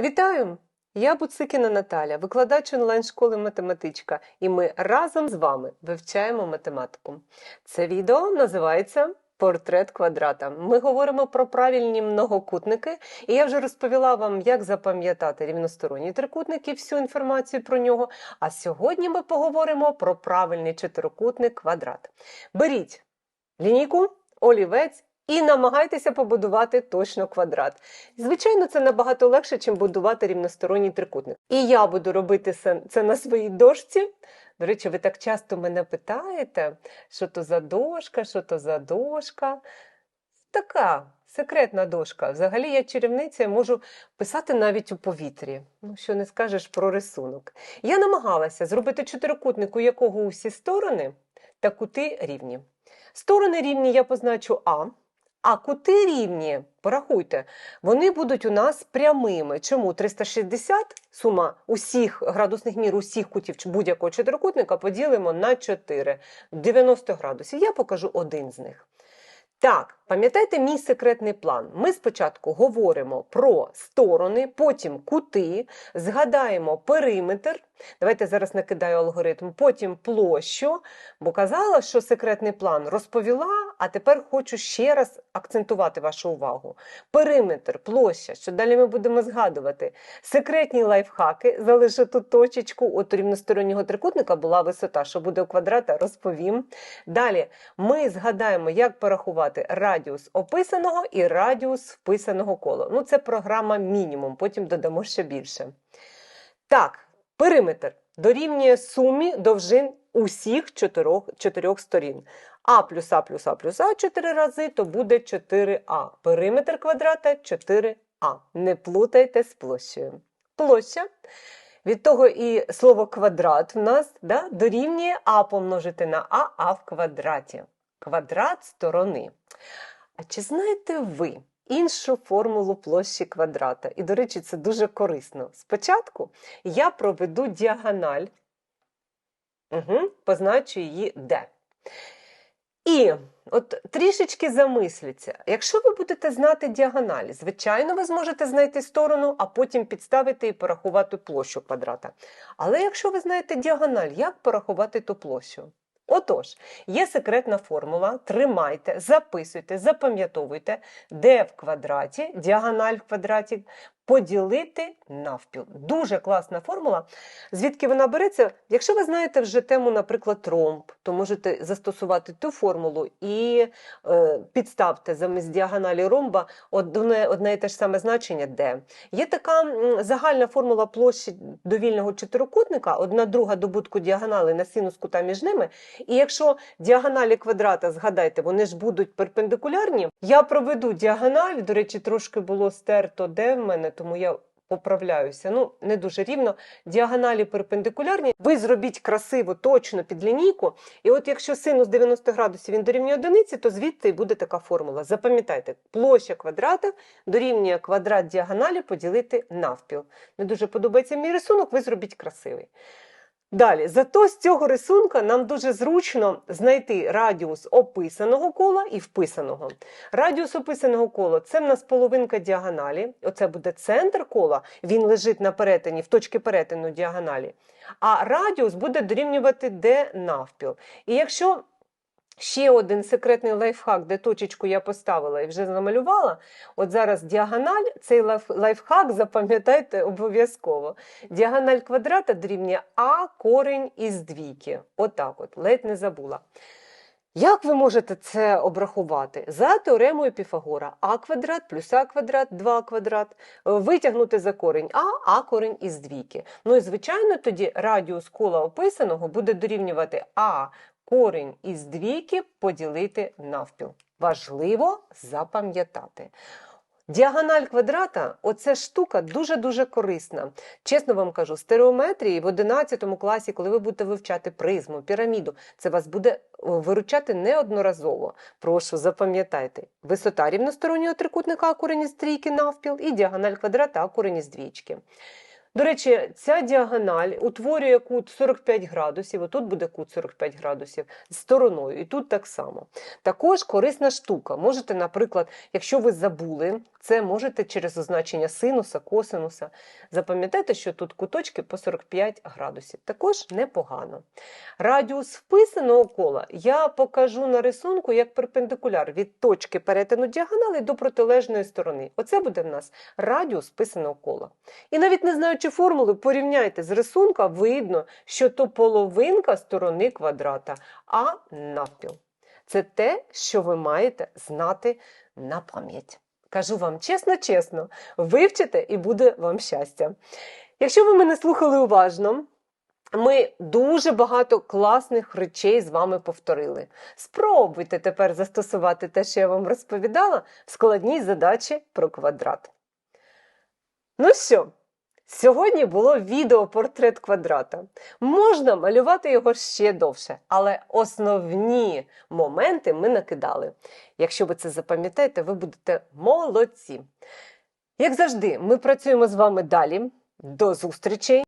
Вітаю! Я Буцикіна Наталя, викладач онлайн-школи математичка, і ми разом з вами вивчаємо математику. Це відео називається Портрет квадрата. Ми говоримо про правильні многокутники, і я вже розповіла вам, як запам'ятати рівносторонній трикутник і всю інформацію про нього. А сьогодні ми поговоримо про правильний чотирикутник квадрат. Беріть лінійку, олівець і намагайтеся побудувати точно квадрат. Звичайно, це набагато легше, ніж будувати рівносторонній трикутник. І я буду робити це на своїй дошці. До речі, ви так часто мене питаєте, що то за дошка, що то за дошка. Така секретна дошка. Взагалі я чарівниця я можу писати навіть у повітрі. Ну, що не скажеш про рисунок. Я намагалася зробити чотирикутник, у якого усі сторони та кути рівні. Сторони рівні я позначу А, а кути рівні, порахуйте, вони будуть у нас прямими. Чому 360 сума усіх градусних мір усіх кутів будь-якого чотирикутника поділимо на 4 90 градусів. Я покажу один з них. Так, пам'ятайте мій секретний план. Ми спочатку говоримо про сторони, потім кути, згадаємо периметр. Давайте зараз накидаю алгоритм, потім площу, бо казала, що секретний план розповіла, а тепер хочу ще раз акцентувати вашу увагу. Периметр, площа, що далі ми будемо згадувати. Секретні лайфхаки, залишу тут точечку, от рівностороннього трикутника була висота, що буде у квадрата, розповім. Далі ми згадаємо, як порахувати радіус описаного і радіус вписаного кола. Ну, це програма мінімум, потім додамо ще більше. Так, периметр дорівнює сумі довжин усіх чотирьох, чотирьох сторін. А плюс А плюс А плюс А 4 рази, то буде 4А. Периметр квадрата 4А. Не плутайте з площею. Площа. Від того і слово квадрат в нас да, дорівнює А помножити на А, А в квадраті. Квадрат сторони. А чи знаєте ви іншу формулу площі квадрата? І, до речі, це дуже корисно. Спочатку я проведу діагональ, угу, позначу її D. І от трішечки замисліться, якщо ви будете знати діагоналі, звичайно, ви зможете знайти сторону, а потім підставити і порахувати площу квадрата. Але якщо ви знаєте діагональ, як порахувати ту площу? Отож, є секретна формула, тримайте, записуйте, запам'ятовуйте, де в квадраті, діагональ в квадраті, поділити навпіл. Дуже класна формула. Звідки вона береться? Якщо ви знаєте вже тему, наприклад, ромб, то можете застосувати ту формулу і е, підставте замість діагоналі ромба одне, одне і те ж саме значення d. Є така загальна формула площі довільного чотирикутника, одна друга добутку діагонали на синус кута між ними. І якщо діагоналі квадрата, згадайте, вони ж будуть перпендикулярні, я проведу діагональ, до речі, трошки було стерто d в мене, тому я поправляюся. Ну, не дуже рівно. Діагоналі перпендикулярні. Ви зробіть красиво, точно під лінійку. І от якщо синус 90 градусів він дорівнює одиниці, то звідти буде така формула. Запам'ятайте, площа квадрата дорівнює квадрат діагоналі поділити навпіл. Не дуже подобається мій рисунок, ви зробіть красивий. Далі, зато з цього рисунка нам дуже зручно знайти радіус описаного кола і вписаного. Радіус описаного кола це в нас половинка діагоналі. Оце буде центр кола, він лежить на перетині, в точці перетину діагоналі. А радіус буде дорівнювати d навпіл. І якщо ще один секретний лайфхак, де точечку я поставила і вже намалювала, от зараз діагональ, цей лайфхак запам'ятайте обов'язково. Діагональ квадрата дорівнює А корень із двійки. Отак от, ледь не забула. Як ви можете це обрахувати? За теоремою Піфагора а квадрат плюс а квадрат, 2 квадрат, е, витягнути за корень а, а корень із двійки. Ну і звичайно, тоді радіус кола описаного буде дорівнювати а корень із двійки поділити навпіл. Важливо запам'ятати. Діагональ квадрата оця штука дуже-дуже корисна. Чесно вам кажу, стереометрії в 11 класі, коли ви будете вивчати призму, піраміду, це вас буде виручати неодноразово. Прошу, запам'ятайте. Висота рівностороннього трикутника а корень із трійки навпіл і діагональ квадрата а корень із двічки. До речі, ця діагональ утворює кут 45 градусів, отут буде кут 45 градусів з стороною, і тут так само. Також корисна штука. Можете, наприклад, якщо ви забули це можете через означення синуса, косинуса. Запам'ятайте, що тут куточки по 45 градусів. Також непогано. Радіус вписаного кола я покажу на рисунку як перпендикуляр від точки перетину діагонали до протилежної сторони. Оце буде в нас радіус вписаного кола. І навіть не знаючи формули, порівняйте з рисунка, видно, що то половинка сторони квадрата, а навпіл. Це те, що ви маєте знати на пам'ять. Кажу вам чесно-чесно, вивчите і буде вам щастя. Якщо ви мене слухали уважно, ми дуже багато класних речей з вами повторили. Спробуйте тепер застосувати те, що я вам розповідала, в складній задачі про квадрат. Ну що, сьогодні було відеопортрет квадрата. Можна малювати його ще довше, але основні моменти ми накидали. Якщо ви це запам'ятаєте, ви будете молодці. Як завжди, ми працюємо з вами далі. До зустрічей!